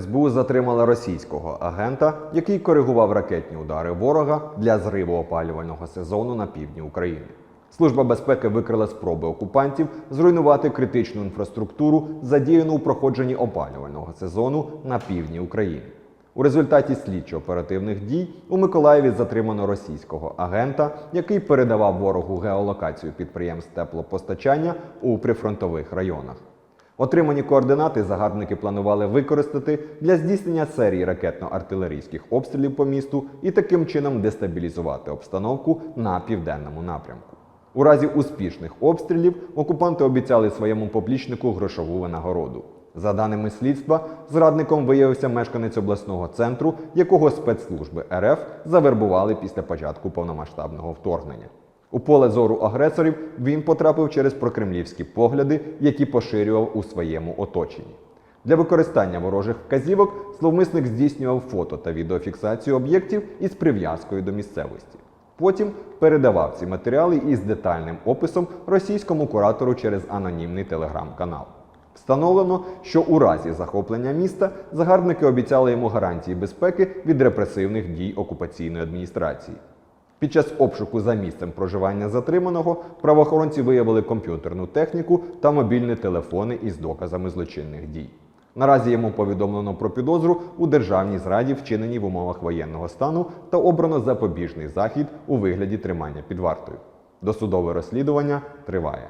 СБУ затримала російського агента, який коригував ракетні удари ворога для зриву опалювального сезону на півдні України. Служба безпеки викрила спроби окупантів зруйнувати критичну інфраструктуру, задіяну у проходженні опалювального сезону на півдні України. У результаті слідчо-оперативних дій у Миколаєві затримано російського агента, який передавав ворогу геолокацію підприємств теплопостачання у прифронтових районах. Отримані координати загарбники планували використати для здійснення серії ракетно-артилерійських обстрілів по місту і таким чином дестабілізувати обстановку на південному напрямку. У разі успішних обстрілів окупанти обіцяли своєму поплічнику грошову винагороду. За даними слідства, зрадником виявився мешканець обласного центру, якого спецслужби РФ завербували після початку повномасштабного вторгнення. У поле зору агресорів він потрапив через прокремлівські погляди, які поширював у своєму оточенні. Для використання ворожих вказівок зловмисник здійснював фото та відеофіксацію об'єктів із прив'язкою до місцевості. Потім передавав ці матеріали із детальним описом російському куратору через анонімний телеграм-канал. Встановлено, що у разі захоплення міста загарбники обіцяли йому гарантії безпеки від репресивних дій окупаційної адміністрації. Під час обшуку за місцем проживання затриманого правоохоронці виявили комп'ютерну техніку та мобільні телефони із доказами злочинних дій. Наразі йому повідомлено про підозру у державній зраді, вчиненій в умовах воєнного стану, та обрано запобіжний захід у вигляді тримання під вартою. Досудове розслідування триває.